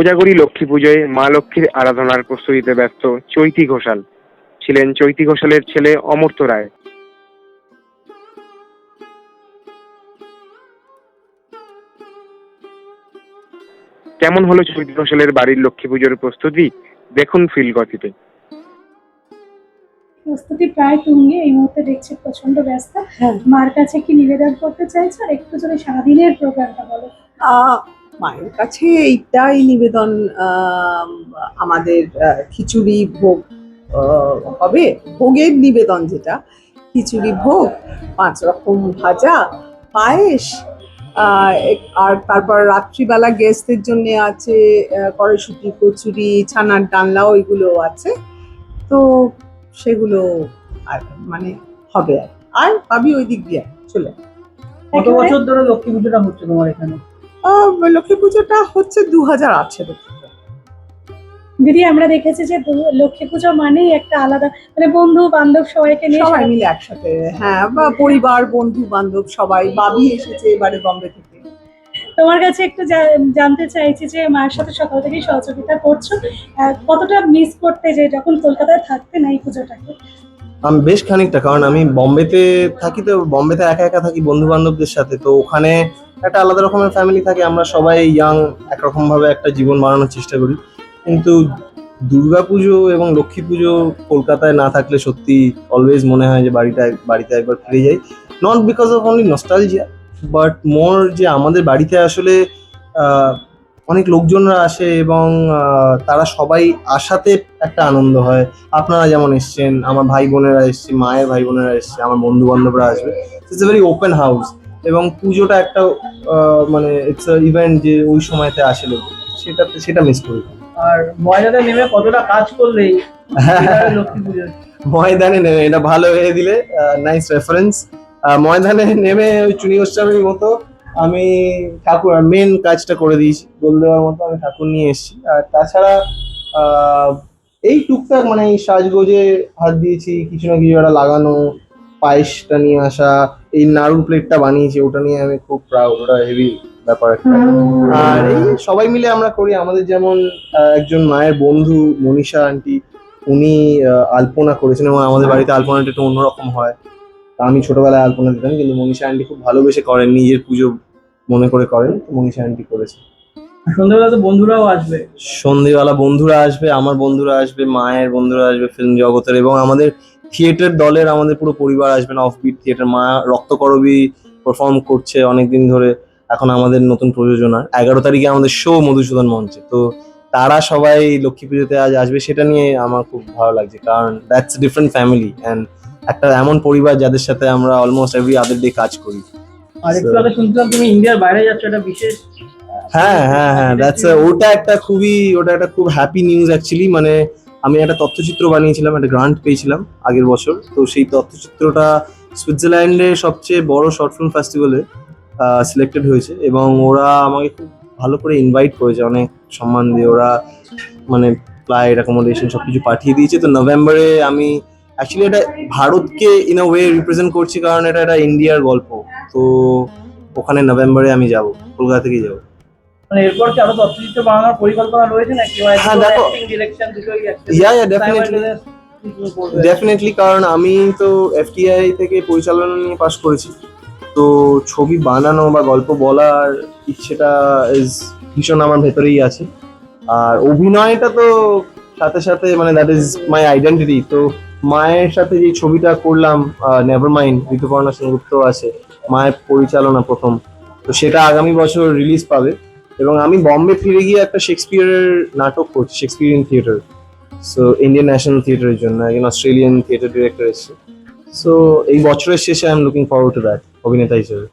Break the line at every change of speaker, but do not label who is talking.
কোজাগরী লক্ষ্মী পুজোয় মা লক্ষ্মীর আরাধনার প্রস্তুতিতে ব্যস্ত চৈতি ঘোষাল। ছিলেন চৈতি ঘোষালের ছেলে অমর্ত্য রায়। কেমন হলো চৈতি ঘোষালের বাড়ির লক্ষ্মী পুজোর প্রস্তুতি? দেখুন ফিল গতিতে।
প্রস্তুতি প্রায় তুঙ্গে এই মুহূর্তে দেখছি প্রচণ্ড ব্যস্ত।
হ্যাঁ।
মার কাছে কি নিবেদন করতে চাইছো? আর একটু যদি সারাদিনের প্রোগ্রামটা বলো।
মায়ের কাছে এইটাই নিবেদন আমাদের খিচুড়ি ভোগ হবে। ভোগের নিবেদন যেটা, খিচুড়ি ভোগ, পাঁচ রকম ভাজা, পায়েস আর তারপর রাত্রিবেলা গেস্টদের জন্য আছে কড়াইশুঁটি, কচুরি, ছানার ডালনা ওইগুলো আছে। তো সেগুলো আর মানে হবে আর। আর পাবি ওই দিক দিয়ে, চলে।
কত বছর ধরে লক্ষ্মী পুজোটা হচ্ছে তোমার এখানে?
লক্ষ্মী পুজোটা হচ্ছে দু হাজার আঠেরো
দিদি আমরা দেখেছি যে লক্ষ্মী পুজো মানেই একটা আলাদা মানে বন্ধু বান্ধব সবাইকে নিয়ে
সবাই মিলে একসাথে হ্যাঁ বা পরিবার বন্ধু বান্ধব সবাই বাবি এসেছে এবারে বম্বে থেকে।
তোমার কাছে একটু জানতে চাইছি যে মায়ের সাথে সকাল থেকেই সহযোগিতা করছ। কতটা মিস করতে যে যখন কলকাতায় থাকতে না এই পুজোটাকে?
আমি, বেশ খানিকটা, কারণ আমি বম্বেতে থাকি তো, বম্বেতে একা একা থাকি বন্ধু বান্ধবদের সাথে, তো ওখানে একটা আলাদা রকমের ফ্যামিলি থাকে, আমরা সবাই ইয়াং একরকম ভাবে একটা জীবন বানানোর চেষ্টা করি। কিন্তু দুর্গা পুজো এবং লক্ষ্মী পুজো কলকাতায় না থাকলে সত্যি অলওয়েজ মনে হয় যে বাড়িটা, বাড়িতে একবার ফিরে যাই। Not because of only nostalgia but more যে আমাদের বাড়িতে আসলে অনেক লোকজনরা আসে এবং তারা সবাই আসাতে একটা আনন্দ হয়। আপনারা যেমন এসছেন আমার ভাই বোনেরা এসছে মায়ের ভাই বোনেরা এসছে আমার বন্ধু বান্ধবরা আসবে। It's a very open house এবং পুজোটা একটা মানে ইটস ইভেন্ট যে ওই সময়তে আসে লোক। সেটাতে সেটা মিস করি।
আর ময়দানে নেমে কতটা কাজ করলেই এবারে লক্ষ্মী পুজো?
ময়দানে নেমে এটা ভালো হয়ে দিলে নাইস রেফারেন্স ময়দানে নেমে ওই চুনি গোস্বামীর মতো আমি ঠাকুর মেন কাজটা করে দিয়েছি দোল দেওয়ার মতো আমি ঠাকুর নিয়ে এসেছি। আর তাছাড়া এই টুকটাক মানে এই সাজগোজে হাত দিয়েছি, কিছু না কিছু একটা লাগানো, পায়েসটা নিয়ে আসা, এই নাড়ু প্লেটটা বানিয়েছি, ওটা নিয়ে আমি খুব প্রাউড ওটা হেভি ব্যাপার একটা। আর এই সবাই মিলে আমরা করি, আমাদের যেমন একজন মায়ের বন্ধু, মনীষা আন্টি উনি আলপনা করেছেন, এবং আমাদের বাড়িতে আলপনাটা একটু অন্যরকম হয়। আমি ছোটবেলায় আলপনা দিতাম কিন্তু মনীষা আন্টি খুব ভালোবেসে করেন নিজের পুজো মনে করে করেন তো মনীষা আন্টি করেছে।
সন্ধ্যেবেলা তো বন্ধুরাও আসবে।
সন্ধেবেলা বন্ধুরা আসবে আমার বন্ধুরা আসবে মায়ের বন্ধুরা আসবে ফিল্ম জগতের এবং আমাদের থিয়েটার দলের আমাদের পুরো পরিবার আসবেন অফবিট থিয়েটার মা রক্তকরবী পারফর্ম করছে অনেকদিন ধরে এখন আমাদের নতুন প্রযোজনা। এগারো তারিখে আমাদের শো মধুসূদন মঞ্চে। তো তারা সবাই লক্ষ্মী পুজোতে আজ আসবে সেটা নিয়ে আমার খুব ভালো লাগছে কারণ দ্যাটস ডিফারেন্ট ফ্যামিলি অ্যান্ড একটা এমন পরিবার যাদের সাথে আমরা অলমোস্ট এভরি আদার ডে কাজ করি।
আর একটু আগে শুনছিলাম তুমি ইন্ডিয়ার বাইরে যাচ্ছ এটা বিশেষ
হ্যাঁ হ্যাঁ হ্যাঁ দ্যাটস ওটা একটা খুবই ওটা একটা খুব হ্যাপি নিউজ অ্যাকচুয়ালি মানে আমি একটা তথ্যচিত্র বানিয়েছিলাম একটা গ্রান্ট পেয়েছিলাম আগের বছর। তো সেই তথ্যচিত্রটা সুইজারল্যান্ডের সবচেয়ে বড় শর্ট ফিল্ম ফেস্টিভ্যালে সিলেক্টেড হয়েছে এবং ওরা আমাকে খুব ভালো করে ইনভাইট করেছে অনেক সম্মান দিয়ে ওরা মানে ফ্লাইট অ্যাকোমোডেশন সব কিছু পাঠিয়ে দিয়েছে। তো নভেম্বরে আমি অ্যাকচুয়ালি এটা ভারতকে ইন আ ওয়ে রিপ্রেজেন্ট করছি কারণ এটা একটা ইন্ডিয়ার গল্প। তো ওখানে নভেম্বরে আমি যাব কলকাতা থেকেই যাব।
মানে এরপর কি আরও তথ্যচিত্র বানানোর পরিকল্পনা রয়েছে নাকি?
হ্যাঁ, দেখো।
ডিরেকশন দুটোই
Yeah, yeah, definitely. ডেফিনেটলি কারণ আমি তো এফটিআই থেকে পরিচালনা নিয়ে পাশ করেছি। তো ছবি বানানো বা গল্প বলার ইচ্ছেটা ইজ ভীষণ আমার ভেতরেই আছে। আর অভিনয়টা তো সাথে সাথে মানে দ্যাট ইজ মাই আইডেন্টিটি তো মায়ের সাথে যে ছবিটা করলাম নেভার মাইন্ড ঋতুপর্ণা সেনগুপ্ত আছে, মায়ের পরিচালনা প্রথম। তো সেটা আগামী বছর রিলিজ পাবে। এবং আমি বম্বে ফিরে গিয়ে একটা শেক্সপিয়ারের নাটক করছি Shakespearean theatre so Indian National থিয়েটারের জন্য, একজন অস্ট্রেলিয়ান থিয়েটার ডিরেক্টর এসেছে। সো এই বছরের শেষে I am looking forward to that অভিনেতা হিসেবে।